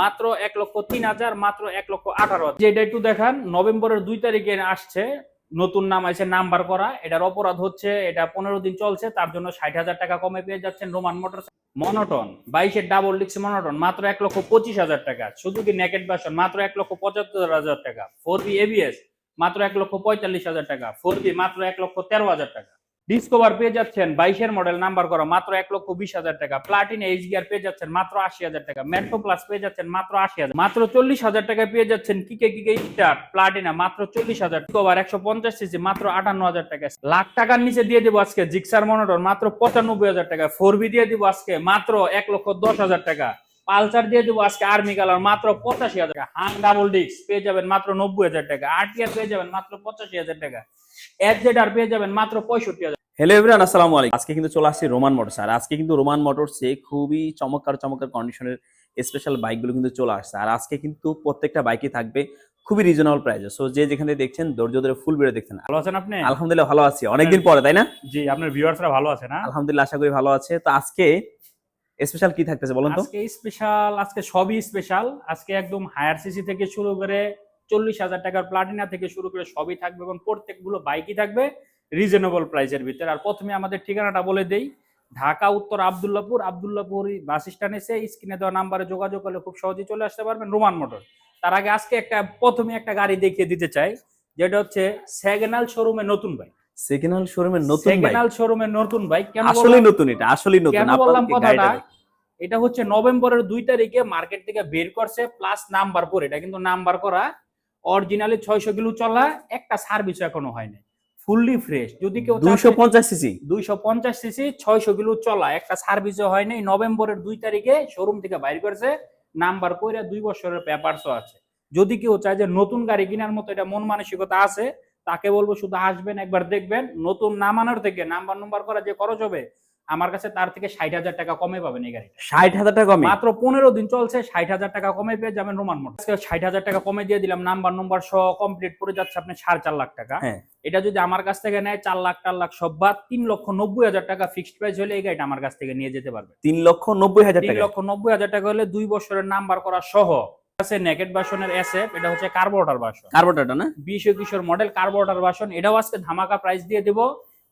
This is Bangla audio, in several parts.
মাত্র এক লক্ষ তিন হাজার, মাত্র এক লক্ষ আঠারো। যেটা একটু দেখান, নভেম্বরের দুই তারিখে আসছে, নতুন নাম আছে নাম্বার করা। এটার অপরাধ হচ্ছে, এটা পনেরো দিন চলছে, তার জন্য ষাট হাজার টাকা কমে পেয়ে যাচ্ছেন রোমান মোটর মনোটন বাইশের ডাবল ডিক্স মনোটন, মাত্র এক লক্ষ পঁচিশ হাজার টাকা। শুধু কি নেকেট ভার্সন মাত্র এক লক্ষ পঁচাত্তর হাজার টাকা। ফোর বি এবিএস মাত্র এক লক্ষ পঁয়তাল্লিশ হাজার টাকা। ফোর বি, মাত্র এক লক্ষ তেরো হাজার টাকা। ডিসকভার পেয়ে যাচ্ছেন বাইশের মডেল নাম্বার করা, মাত্র এক লক্ষ বিশ হাজার টাকা। প্লাটিন এইচ গিয়ার পেয়ে যাচ্ছেন মাত্র আশি হাজার টাকা। মেট্রো প্লাস পেয়ে যাচ্ছেন মাত্র আশি হাজার। মাত্র চল্লিশ হাজার টাকা পেয়ে যাচ্ছেন কিকে কিকে স্টার প্লাটিনা মাত্র চল্লিশ হাজার। ডিসকভার একশো পঞ্চাশ সিসি মাত্র আটান্ন হাজার টাকা লাখ টাকার নিচে দিয়ে দেবো আজকে জিক্সার মনোটর মাত্র পঁচানব্বই হাজার টাকা ফোর বি দিয়ে দিব আজকে মাত্র এক লক্ষ দশ হাজার টাকা। পালসার দিয়ে দেবো আজকে আর্মি কালার মাত্র পঁচাশি হাজার টাকা। হাং ডাবল ডিস্ক পেয়ে যাবেন মাত্র নব্বই হাজার টাকা। আরটিআর পেয়ে যাবেন মাত্র পঁচাশি হাজার টাকা। এফজেড আর পেয়ে যাবেন মাত্র পঁয়ষট্টি হাজার হ্যালো এভরিওয়ান আসসালামু আলাইকুম। আজকে কিন্তু চলে আসছি রোমান মোটরস আর আজকে কিন্তু রোমান মোটরসে খুবই চমৎকার চমৎকার কন্ডিশনের স্পেশাল বাইকগুলো কিন্তু চলে আসছে। আর আজকে কিন্তু প্রত্যেকটা বাইকই থাকবে খুবই রিজনেবল প্রাইসে সো যে যেখানে দেখছেন ধৈর্য ধরে ফুল বেড়ে দেখছেন ভালো আছেন আপনি? আলহামদুলিল্লাহ ভালো আছি। অনেকদিন পরে তাই না? জি আপনার ভিউয়ার্সরা ভালো আছে না? আলহামদুলিল্লাহ আশা করি ভালো আছে। তো আজকে স্পেশাল কি থাকতেছে বলুন তো? আজকে স্পেশাল আজকে সবই স্পেশাল আজকে একদম হায়ার সিসি থেকে শুরু করে চল্লিশ হাজার টাকার প্লাটিনা থেকে শুরু করে সবই থাকবে এবং প্রত্যেকগুলো বাইকই থাকবে রিজনেবল প্রাইসের ভিতরে। আর প্রথমে আমাদের ঠিকানাটা বলে দেই। ঢাকা, উত্তর আবদুল্লাপুর আবদুল্লাপুর বাস স্ট্যান্ড এসে স্ক্রিনে দেওয়া নাম্বারে যোগাযোগ করলে খুব সহজেই চলে আসতে পারবেন রোমান মোটর তার আগে আজকে একটা, প্রথমে একটা গাড়ি দেখিয়ে দিতে চাই, যেটা হচ্ছে সেগেনাল শোরুমের নতুন বাইক সেকেন্ড হ্যান্ড শোরুমের নতুন বাইক সেগেনাল শোরুমের নতুন বাইক কেন বললাম? নতুন এটা আসলেই নতুন। কেন বললাম কথাটা? এটা হচ্ছে নভেম্বরের দুই তারিখে মার্কেট থেকে বের করছে প্লাস নাম্বার করে এটা কিন্তু নাম্বার করা। অরিজিনালি ছয়শো কিলো চলা একটা সার্ভিস এখনও হয়নি। ফুললি ফ্রেশ যদি কেউ দুইশো পঞ্চাশ সিসি দুইশো পঞ্চাশ সিসি ছয়শো কিলো চলা একটা সার্ভিসও হয়নি। নভেম্বরের দুই তারিখে শোরুম থেকে বাইর করছে। নাম্বার করে দুই বছরের পেপারসও আছে। যদি কেউ চায় যে নতুন গাড়ি কেনার মতো এটা মন মানসিকতা আছে তাকে বলব শুধু আসবেন একবার দেখবেন। নতুন নামানোর থেকে নাম্বার নাম্বার করা যে খরচ হবে আমার কাছে তার থেকে ষাট হাজার টাকা কমে পাবেন এই গাড়িটা। ষাট হাজার টাকা কমে? মাত্র পনেরো দিন চলছে ষাট হাজার টাকা কমে পেয়ে যাবেন রোমান মোটর ষাট হাজার টাকা কমে দিয়ে দিলাম নাম্বার নম্বর সহ কমপ্লিট পড়ে যাচ্ছে আপনি সাড়ে চার লাখ টাকা। হ্যাঁ। এটা যদি আমার কাছ থেকে নেয় চার লাখ চার লাখ সব বাদ তিন লক্ষ নব্বই হাজার টাকা ফিক্সড প্রাইস হলে এই গাড়িটা আমার কাছ থেকে নিয়ে যেতে পারবে। তিন লক্ষ নব্বই হাজার তিন লক্ষ নব্বই হাজার টাকা হলে দুই বছরের নাম্বার করা সহ আছে নেকেট ভার্সনের এসএফ এটা হচ্ছে কার্বোটার ভার্সন কার্বোটারটা না? বিশ একুশের মডেল কার্বোটার ভার্সন এটাও আজকে ধামাকা প্রাইস দিয়ে দেব।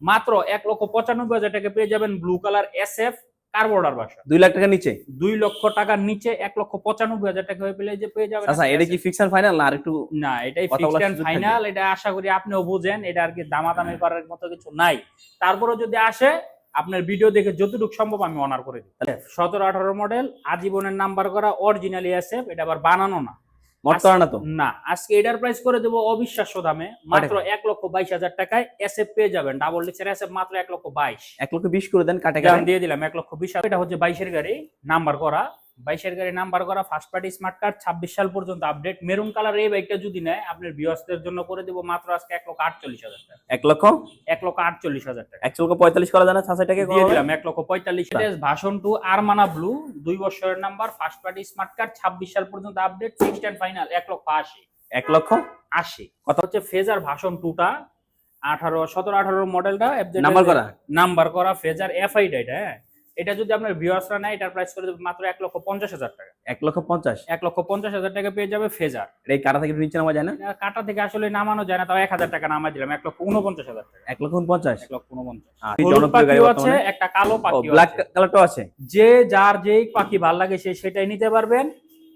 মাত্র এক লক্ষ পঁচানব্বই হাজার টাকা পেয়ে যাবেন blue colour SF carburettor version দুই লাখ টাকা নিচে? দুই লক্ষ টাকার নিচে এক লক্ষ পঁচানব্বই হাজার টাকা হয়ে পেলে যে পেয়ে যাবেন আচ্ছা এটা কি ফিক্স ফাইনাল না আর একটু না এটাই ফিক্সড ফাইনাল এটা আশা করি আপনিও বুঝেন এটা আর কি দামাদামি করার মতো কিছু নাই। তারপরে যদি আসে আপনার ভিডিও দেখে যতটুকু সম্ভব আমি অনার করে দিই। সতেরো আঠারো মডেল আজীবনের নাম্বার করা অরিজিনালি আছে এটা আবার বানানো না। না আজকে এটার প্রাইস করে দেবো অবিশ্বাস্য দামে মাত্র এক লক্ষ বাইশ হাজার টাকায় এসএফ পেয়ে যাবেন। ডাবল ডিসের এসএফ মাত্র এক লক্ষ বাইশ। এক লক্ষ বিশ করে দেন কাটে দিয়ে দিলাম এক লক্ষ বিশ এটা হচ্ছে বাইশের গাড়ি নাম্বার করা। বাইশের গাড়ি নাম্বার করা ফার্স্ট পার্টি স্মার্ট কার্ড ছাব্বিশ সাল পর্যন্ত আপডেট মেরুন কালার এই বাইকটা যদি নেয় আপনার বিয়সদের জন্য করে দেবো মাত্র আজকে এক লক্ষ আটচল্লিশ হাজার টাকা। এক লক্ষ? এক লক্ষ আটচল্লিশ হাজার টাকা। এক লক্ষ পঁয়তাল্লিশ করা যায় না টাকা দিয়ে দিলাম এক লক্ষ পঁয়তাল্লিশ। ভাষণ টু আরমানা ব্লু দুই বছরের number first party smart card ছাব্বিশ সাল পর্যন্ত আপডেট ফিক্সড অ্যান্ড ফাইনাল এক লক্ষ আশি। এক লক্ষ? আশি। কথা হচ্ছে ফেজার ভাষণ টুটা আঠারো সতেরো আঠারো মডেলটা নাম্বার করা? নাম্বার করা ফেজার এফআই এটা হ্যাঁ। এটা যদি আপনার ভিউয়ার্সরা নেয় এটার প্রাইস করে দেবে মাত্র এক লক্ষ পঞ্চাশ হাজার টাকা। এক লক্ষ পঞ্চাশ? এক লক্ষ পঞ্চাশ হাজার টাকা পেয়ে যাবে ফেজার এই কাটা থেকে নিচে নামা যায় না? কাটা থেকে আসলে নামানো যায় না তাও এক হাজার টাকা নামাই দিলাম এক লক্ষ উনপঞ্চাশ হাজার টাকা। এক লক্ষ পঞ্চাশ এক লক্ষ উনপঞ্চাশ। একটা কালো পাখি ব্ল্যাক কালারটাও আছে। যে যার যেই পাখি ভালো লাগে সে সেটাই নিতে পারবেন।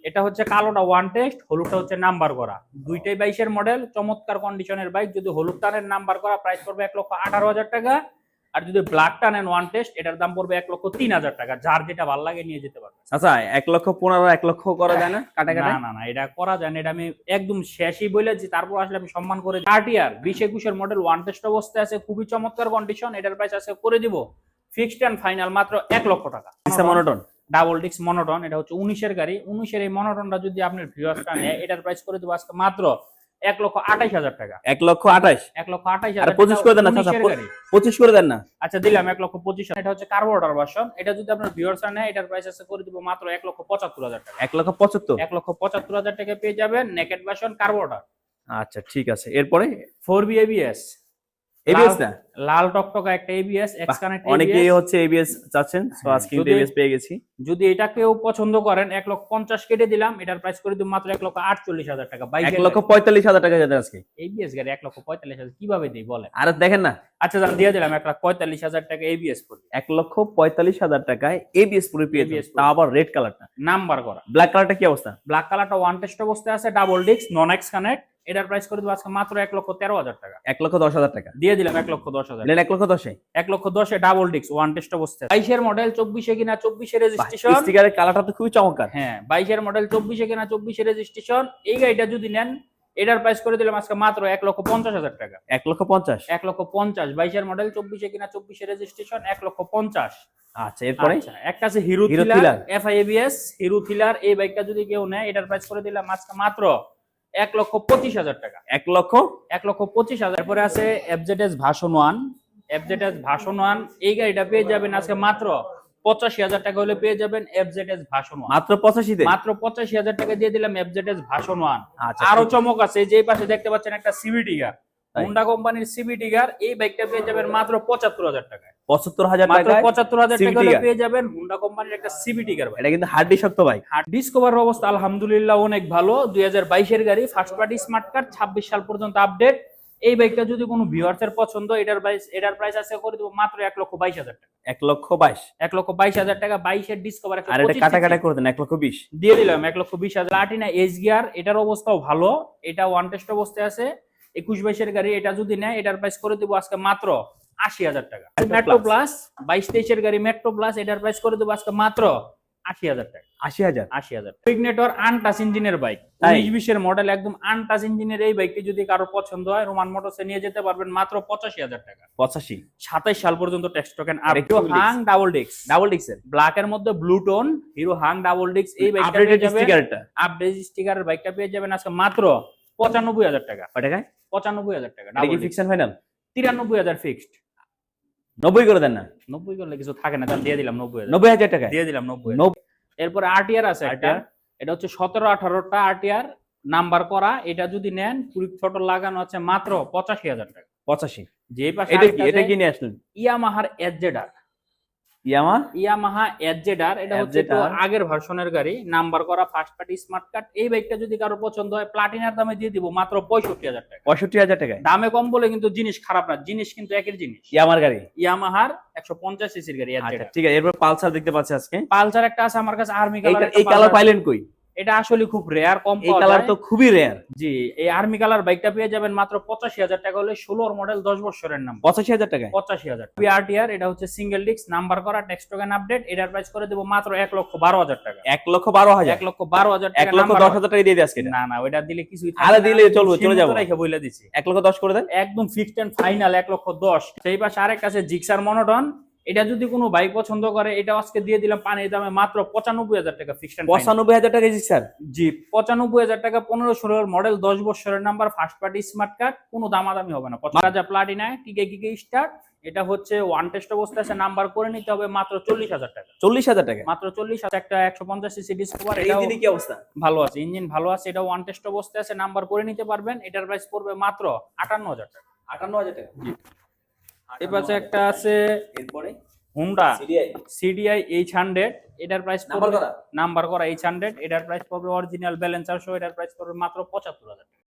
এটা হচ্ছে কালোটা ওয়ান টেস্ট হলুদটা হচ্ছে নাম্বার করা। দুইটাই বাইশের মডেল চমৎকার কন্ডিশনের বাইক যদি হলুদ টানেন নাম্বার করা প্রাইস পড়বে এক লক্ষ আঠারো হাজার টাকা। আর যদি ব্ল্যাক টানেন ওয়ান টেস্ট এটার দাম পড়বে এক লক্ষ তিন হাজার টাকা। যার যেটা ভালো লাগে নিয়ে যেতে পারবেন আচ্ছা এক লক্ষ পনেরো এক লক্ষ করা যায় না? কাটা কাটা? না না না এটা করা যায় না এটা আমি একদম শেষই বলেছি তারপর আসলে আমি সম্মান করে আরটিআর বিশ একুশের মডেল ওয়ান টেস্ট অবস্থায় আছে খুবই চমৎকার কন্ডিশন এটার প্রাইস আছে করে দিব। ফিক্সড অ্যান্ড ফাইনাল মাত্র এক লক্ষ টাকা। মনোটন ডাবল ডিক্স মনোটন এটা হচ্ছে উনিশের গাড়ি। উনিশের এই মনোটনটা যদি আপনার ভিউয়ার্সটা নেয় এটার প্রাইস করে দেবো আজকে মাত্র এক লক্ষ আঠাইশ হাজার টাকা। এক লক্ষ এক লক্ষ আঠাইশ হাজার পঁচিশ করে দেন না। পঁচিশ করে দেন আচ্ছা দিলাম এক লক্ষ পঁচিশ এটা হচ্ছে ভার্সন। এটা যদি আপনার ভিউয়ার্সরা নেয় এটার প্রাইস আছে করে দিব মাত্র এক লক্ষ পঁচাত্তর হাজার টাকা। এক লক্ষ পঁচাত্তর? এক লক্ষ পঁচাত্তর হাজার টাকা পেয়ে যাবেন ভার্সন আচ্ছা ঠিক আছে। এরপরে? ফোর বি এবিএস না? লাল টকটকা একটা এবিএস এক্স কানেক্ট অনেকেই হচ্ছে এবিএস চাচ্ছেন তো হ্যাঁ, আজকে কিন্তু এবিএস পেয়ে গেছি। যদি এটা কেউ পছন্দ করেন এক লক্ষ পঞ্চাশ কেটে দিলাম এটার প্রাইস করে দিব মাত্র এক লক্ষ আটচল্লিশ হাজার টাকা বাইক এক লক্ষ পঁয়তাল্লিশ হাজার টাকা যাদের আজকে। এবিএস গাড়ি এক লক্ষ পঁয়তাল্লিশ হাজার কীভাবে দিই বলেন? আর দেখেন না। আচ্ছা যান দিয়ে দিলাম এক লাখ পঁয়তাল্লিশ হাজার টাকা এবিএস পড়বে এক লক্ষ পঁয়তাল্লিশ হাজার টাকায় এবিএস পুরো পেয়ে যাবেন। তা আবার রেড কালারটা নাম্বার করা। ব্ল্যাক কালারটা কি অবস্থা? ব্ল্যাক কালারটা ওয়ান টেস্ট অবস্থায় আছে double disc non X connect এটার প্রাইস করে দেবো আজকে মাত্র এক লক্ষ তেরো হাজার টাকা। এক লক্ষ দশ হাজার টাকা। দিয়ে দিলাম এক লক্ষ দশ হাজার। এক লক্ষ দশে? এক লক্ষ দশে ডাবল ডিস্ক ওয়ান টেস্ট অবস্থায় বাইশের মডেল চব্বিশে কিনা চব্বিশে রেজিস্ট্রেশন স্টিকারের কালারটা তো খুবই চমৎকার। হ্যাঁ বাইশের মডেল চব্বিশে কিনা চব্বিশে রেজিস্ট্রেশন এই গাড়িটা যদি নেন এটার প্রাইস করে দিলাম আজকে মাত্র এক লক্ষ পঞ্চাশ হাজার টাকা। এক লক্ষ পঞ্চাশ? এক লক্ষ পঞ্চাশ বাইশের মডেল চব্বিশে কিনা চব্বিশে রেজিস্ট্রেশন এক লক্ষ পঞ্চাশ। আচ্ছা এরপরে? আচ্ছা, একটা আছে hero thriller. FI ABS hero thriller এই বাইকটা যদি কেউ নেয় এটার প্রাইস করে দিলাম আজকে মাত্র এক লক্ষ পঁচিশ হাজার টাকা। এক লক্ষ? এক লক্ষ পঁচিশ হাজার। পরে আছে এফজেডএস ভাষণ ওয়ান এফজেডএস ভাষণ ওয়ান এই গাড়িটা পেয়ে যাবেন আজকে মাত্র পঁচাশি হাজার টাকা হলে পেয়ে যাবেন এফজেডএস ভাষণ ওয়ান মাত্র পঁচাশি মাত্র পঁচাশি হাজার টাকা দিয়ে দিলাম এফজেডএস ভাষণ ওয়ান আরও চমক আছে যে পাশে দেখতে পাচ্ছেন একটা সিভিটি তাই। হোন্ডা কোম্পানির সিবিটি গার এই বাইকটা পেয়ে যাবেন মাত্র পঁচাত্তর হাজার টাকায়। পঁচাত্তর হাজার মাত্র পঁচাত্তর হাজার টাকা। পেয়ে যাবেন হোন্ডা কোম্পানির একটা সিবিটি গার এটা কিন্তু হার্ডি শক্ত বাইক আর ডিসকভার অবস্থা আলহামদুলিল্লাহ অনেক ভালো। দুই হাজার বাইশের গাড়ি ফার্স্ট পার্টি স্মার্ট কার্ড ছাব্বিশ সাল পর্যন্ত আপডেট এই বাইকটা যদি কোনো ভিউয়ার্সের পছন্দ এটার প্রাইস এটার প্রাইস আছে করে দেবো মাত্র এক লক্ষ বাইশ হাজার টাকা। এক লক্ষ বাইশ। এক লক্ষ বাইশ হাজার টাকা বাইশের ডিসকভার আর এটা কাটা কাটা করে দেন এক লক্ষ বিশ। দিয়ে দিলাম এক লক্ষ বিশ হাজার। প্লাটিনা এস গিয়ার এটার অবস্থাও ভালো। এটা ওয়ান টেস্ট অবস্থায় আছে। একুশ বাইশের গাড়ি এটা যদি নেয় এটার প্রাইস করে দেবো আজকে মাত্র আশি হাজার টাকা। মেট্রো প্লাস বাইশ তেইশের গাড়ি মেট্রো প্লাস এটার প্রাইস করে দেবো আজকে মাত্র আশি হাজার টাকা। আশি হাজার? আশি হাজার ইগনেটর আনটাচ ইঞ্জিনের বাইক উনিশ বিশের মডেল একদম আনটাচ ইঞ্জিনের এই বাইকটি যদি কারও পছন্দ হয় রোমান মোটরসে নিয়ে যেতে পারবেন মাত্র পঁচাশি হাজার টাকা। পঁচাশি? সাতাইশ সাল পর্যন্ত টোকেন আর হাং ডাবল ডিস্ক ডাবল ডিক্সের ব্ল্যাক এর? মধ্যে ব্লু টোন হিরো হাং ডাবল ডিস্ক এই বাইকটা আপডেটেড স্টিকারটা আপডেট স্টিকারের বাইকটা পেয়ে যাবেন আজকে মাত্র পঁচানব্বই হাজার টাকা। কয় টাকায় পঁচানব্বই হাজার টাকা কি ফাইনাল তিরানব্বই হাজার ফিক্সড নব্বই করে দেন না। নব্বই করলে কিছু থাকে না তাহলে দিয়ে দিলাম নব্বই হাজার। নব্বই হাজার টাকায় দিয়ে দিলাম নব্বই এরপরে আরটিআর আছে একটা। এটা হচ্ছে সতেরো আঠারোটা আরটিআর নাম্বার করা। এটা যদি নেন কুড়ি ফটো লাগানো আছে মাত্র পঁচাশি হাজার টাকা। পঁচাশি। যে পাশে এটা কি এটা কি নিয়ে আসলেন? ইয়ামাহার এজেডার ইয়ামা? ইয়ামাহা এজেডার এটা হচ্ছে একটু আগের ভার্সনের গাড়ি নাম্বার করা ফার্স্ট পার্টি স্মার্ট কার্ড এই বাইকটা যদি কারও পছন্দ হয় প্লাটিনার দামে দিয়ে দিব মাত্র পঁয়ষট্টি হাজার টাকা। পঁয়ষট্টি হাজার টাকা দামে কম বলে কিন্তু জিনিস খারাপ না জিনিস কিন্তু একের জিনিস। ইয়ামার গাড়ি? ইয়ামাহার একশো পঞ্চাশ সিসির গাড়ি আচ্ছা ঠিক আছে এরপর পালসার দেখতে পাচ্ছি আজকে। পালসার একটা আছে আমার কাছে আর্মি কালার এই কালার পাইলেন কই? এটা আসলে খুব রেয়ার কম এই কালার তো খুবই রেয়ার জি এই আর্মি কালার বাইকটা পেয়ে যাবেন মাত্র পঁচাশি হাজার টাকা হলে ষোলোর মডেল দশ বছরের নাম পঁচাশি হাজার টাকা পঁচাশি হাজার পিআরটিআর এটা হচ্ছে সিঙ্গেল ডিস্ক নাম্বার করা টেক্সট টোকেন আপডেট এটার প্রাইস করে দেবো মাত্র এক লক্ষ বারো হাজার টাকা। এক লক্ষ বারো হাজার? এক লক্ষ বারো হাজার এক লক্ষ দশ হাজার টাকা দিয়ে আজকে না না ওইটা দিলে কিছুই আরে দিলে চলবে, চলে যাব। রেখে বলে দিচ্ছি। এক লক্ষ দশ করে দেন? একদম ফিক্সড এন্ড ফাইনাল এক লক্ষ দশ। সেই পাশে আরেক আছে জিক্সার মনোটন এটা যদি কোনো বাইক পছন্দ করে এটা আজকে দিয়ে দিলাম পানির দামে মাত্র পঁচানব্বই হাজার টাকা ফিক্সড পঁচানব্বই হাজার টাকা জি স্যার। জি পঁচানব্বই হাজার টাকা পনেরো ষোলোর মডেল দশ বছরের number first party smart card কোনো দামাদামি হবে না। পঁচাশ হাজার প্লাটিনা কিকে কিকে স্টার্ট এটা হচ্ছে ওয়ান টেস্ট অবস্থা আছে নাম্বার করে নিতে হবে মাত্র চল্লিশ হাজার টাকা। চল্লিশ হাজার টাকা। মাত্র চল্লিশ হাজার একটা একশো পঞ্চাশ সিসি ডিসকভার দিনে কি অবস্থা? ভালো আছে ইঞ্জিন ভালো আছে এটা ওয়ান টেস্ট অবস্থায় আছে নাম্বার করে নিতে পারবেন। এটার প্রাইস পড়বে মাত্র আটান্ন হাজার টাকা। আটান্ন হাজার টাকা। এই পাশে একটা আছে এরপরে হুন্ডা সিডিআই এইচ হান্ড্রেড এটার প্রাইস নাম্বার করা নাম্বার করা এইচ হান্ড্রেড এটার প্রাইস পড়বে অরিজিনাল ব্যালেন্সার সহ এটার প্রাইস পড়বে মাত্র পঁচাত্তর হাজার টাকা।